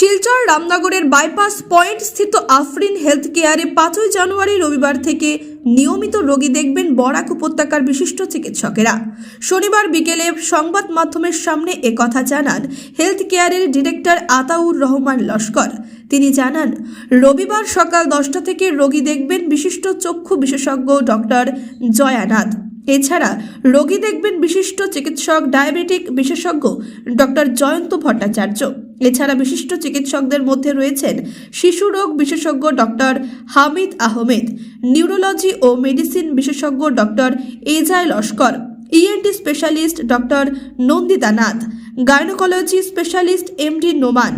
Silchar রামনগরের bypass point স্থিত Afrin health কেয়ারে পাঁচই জানুয়ারি রবিবার থেকে নিয়মিত রোগী দেখবেন বরাক উপত্যকার বিশিষ্ট চিকিৎসকেরা। শনিবার বিকেলে সংবাদ মাধ্যমের সামনে একথা জানান হেলথ কেয়ারের ডিরেক্টর আতাউর রহমান লস্কর। তিনি জানান, রবিবার সকাল দশটা থেকে রোগী দেখবেন বিশিষ্ট চক্ষু বিশেষজ্ঞ ডক্টর জয়ানাথ। এছাড়া রোগী দেখবেন বিশিষ্ট চিকিৎসক ডায়াবেটিক বিশেষজ্ঞ ডক্টর জয়ন্ত ভট্টাচার্য। এছাড়া বিশিষ্ট চিকিৎসকদের মধ্যে রয়েছেন শিশু রোগ বিশেষজ্ঞ ডক্টর হামিদ আহমেদ, নিউরোলজি ও মেডিসিন বিশেষজ্ঞ doctor Ejaz Laskar ENT specialist doctor Nandita Nath, gynaecology specialist MD Noman.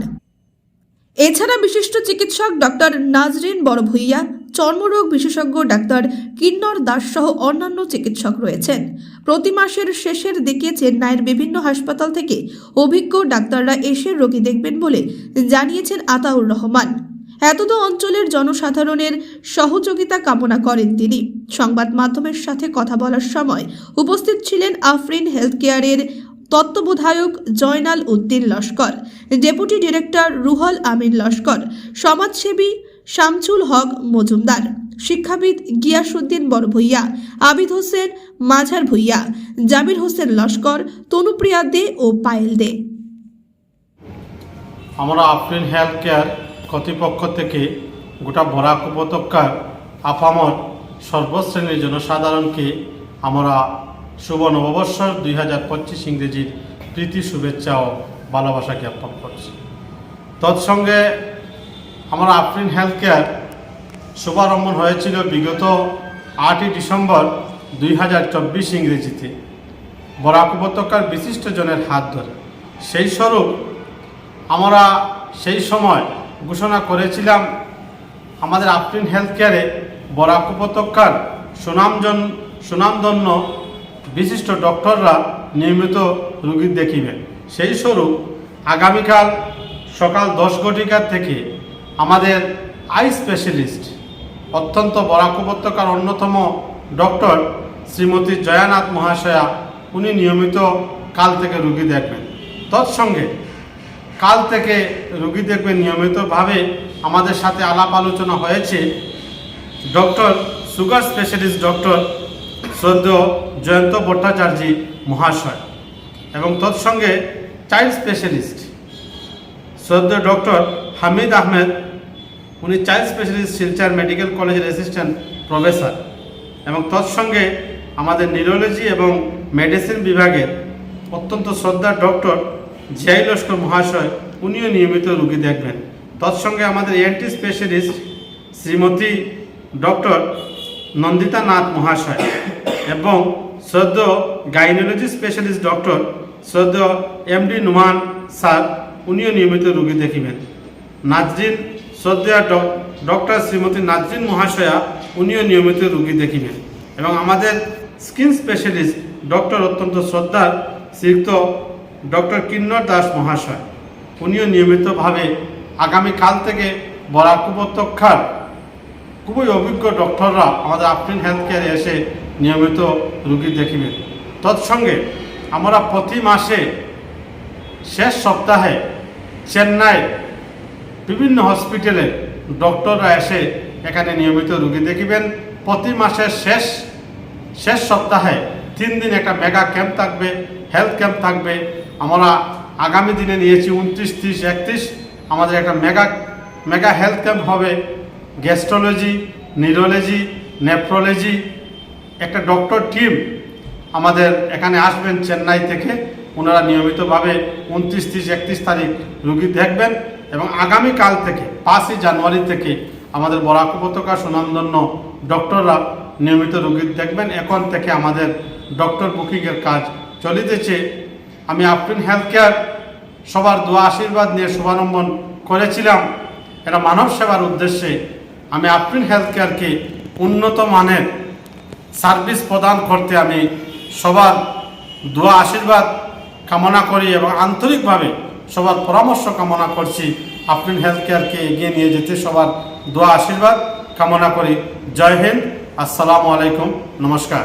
এছাড়া বিশিষ্ট চিকিৎসক ডক্টর নাজরিন বড়ভূইয়া চর্মরোগ বিশেষজ্ঞ ডাক্তার কিন্নর দাস সহ অন্যান্য চিকিৎসক রয়েছেন। প্রতি মাসের শেষের দিকে চেন্নাইয়ের বিভিন্ন হাসপাতাল থেকে অভিজ্ঞ ডাক্তাররা এসে রোগী দেখবেন বলে জানিয়েছেন আতাউর রহমান। এতদ অঞ্চলের জনসাধারণের সহযোগিতা কামনা করেন তিনি। সংবাদ মাধ্যমের সাথে কথা বলার সময় উপস্থিত ছিলেন আফরিন হেলথ কেয়ারের তত্ত্বাবধায়ক জয়নাল উদ্দিন লস্কর, ডেপুটি ডিরেক্টর রুহল আমিন লস্কর, সমাজসেবী শামসুল হক মজুমদার, শিক্ষাবিদ গিয়াসুদ্দিন বড় ভূঁইয়া, আবিদ হোসেন মাঝার ভূঁইয়া জাবির হোসেন লস্কর, তনুপ্রিয়া দে ও পায়েল দে। আমরা আফরিন হেলথ কেয়ার কর্তৃপক্ষ থেকে গোটা বরাক উপত্যকার আপামর সর্বশ্রেণীর জনসাধারণকে আমরা শুভ নববর্ষ দুই হাজার পঁচিশ ইংরেজির প্রীতি, শুভেচ্ছা ও ভালোবাসা জ্ঞাপন করছি। তৎসঙ্গে আমরা আফরিন হেলথ কেয়ার শুভারম্ভ হয়েছিল বিগত আটই ডিসেম্বর দুই হাজার চব্বিশ ইংরেজিতে। বরাক উপত্যকার বিশিষ্ট জনের হাত ধরে। সেই স্বরূপ আমরা সেই সময় ঘোষণা করেছিলাম, আমাদের আফরিন হেলথ কেয়ারে বরাক উপত্যকার সুনামজন, সুনামধন্য বিশিষ্ট ডক্টররা নিয়মিত রুগী দেখিবেন। সেই স্বরূপ আগামীকাল সকাল দশ ঘটিকার থেকে আমাদের আই স্পেশালিস্ট, অত্যন্ত বরাক উপত্যকার অন্যতম ডক্টর শ্রীমতী জয়ানাথ মহাশয়া, উনি নিয়মিত কাল থেকে রুগী দেখবেন। তৎসঙ্গে কাল থেকে রুগী দেখবেন নিয়মিতভাবে আমাদের সাথে আলাপ আলোচনা হয়েছে। ডক্টর, সুগার স্পেশালিস্ট ডক্টর সদ্য জয়ন্ত ভট্টাচার্য মহাশয় এবং তৎসঙ্গে চাইল্ড স্পেশালিস্ট সদ্য ডক্টর হামিদ আহমেদ, উনি চাইল্ড স্পেশালিস্ট শিলচার মেডিকেল কলেজের অ্যাসিস্ট্যান্ট প্রফেসর এবং তৎসঙ্গে আমাদের নিউরোলজি এবং মেডিসিন বিভাগের অত্যন্ত শ্রদ্ধার ডক্টর জিয়াই লস্কর মহাশয়, উনিও নিয়মিত রুগী দেখবেন। তৎসঙ্গে আমাদের ENT specialist Shrimati doctor Nandita Nath মহাশয় এবং সদ্য গাইনোলজি স্পেশালিস্ট ডক্টর সদ্য এমডি নুমান স্যার উনিও নিয়মিত রুগী দেখিবেন। নাজরিন শ্রদ্ধা ডক্টর শ্রীমতী নাজরিন মহাশয়া, উনিও নিয়মিত রুগী দেখিবেন এবং আমাদের স্কিন স্পেশালিস্ট ডক্টর অত্যন্ত শ্রদ্ধার শ্রীযুক্ত ডক্টর কিন্নর দাস মহাশয়, উনিও নিয়মিতভাবে আগামীকাল থেকে বরাক উপত্যকার খুবই অভিজ্ঞ ডক্টররা আমাদের আফরিন হেলথ কেয়ারে এসে নিয়মিত রুগী দেখিবেন। তৎসঙ্গে আমরা প্রতি মাসে শেষ সপ্তাহে চেন্নাই বিভিন্ন হসপিটালে ডক্টররা এসে এখানে নিয়মিত রুগী দেখিবেন। প্রতি মাসের শেষ শেষ সপ্তাহে তিন দিন একটা মেগা ক্যাম্প থাকবে হেলথ ক্যাম্প থাকবে। আমরা আগামী দিনে নিয়েছি উনত্রিশ, তিরিশ, একত্রিশ। আমাদের একটা মেগা মেগা হেলথ ক্যাম্প হবে। গ্যাস্ট্রোলজি নিউরোলজি নেফ্রোলজি একটা ডক্টর টিম আমাদের এখানে আসবেন চেন্নাই থেকে। ওনারা নিয়মিতভাবে উনত্রিশ, তিরিশ, একত্রিশ তারিখ রুগী দেখবেন। এবং আগামীকাল থেকে, পাঁচই জানুয়ারি থেকে আমাদের বরাক উপত্যকা সুনামধন্য ডক্টররা নিয়মিত রুগী দেখবেন। এখন থেকে আমাদের ডক্টর বুকিংয়ের কাজ চলিতেছে। আমি আফরিন হেলথ কেয়ার সবার দোয়া আশীর্বাদ নিয়ে শুভারম্ভ করেছিলাম। এটা মানব সেবার উদ্দেশ্যে আমি আফরিন হেলথ কেয়ারকে উন্নত মানের সার্ভিস প্রদান করতে আমি সবার দোয়া আশীর্বাদ কামনা করি এবং আন্তরিকভাবে সবার পরামর্শ কামনা করছি। আপনি হেলথ কেয়ারকে এগিয়ে নিয়ে যেতে সবার দোয়া, আশীর্বাদ কামনা করি। জয় হিন্দ, আসসালামু আলাইকুম, নমস্কার।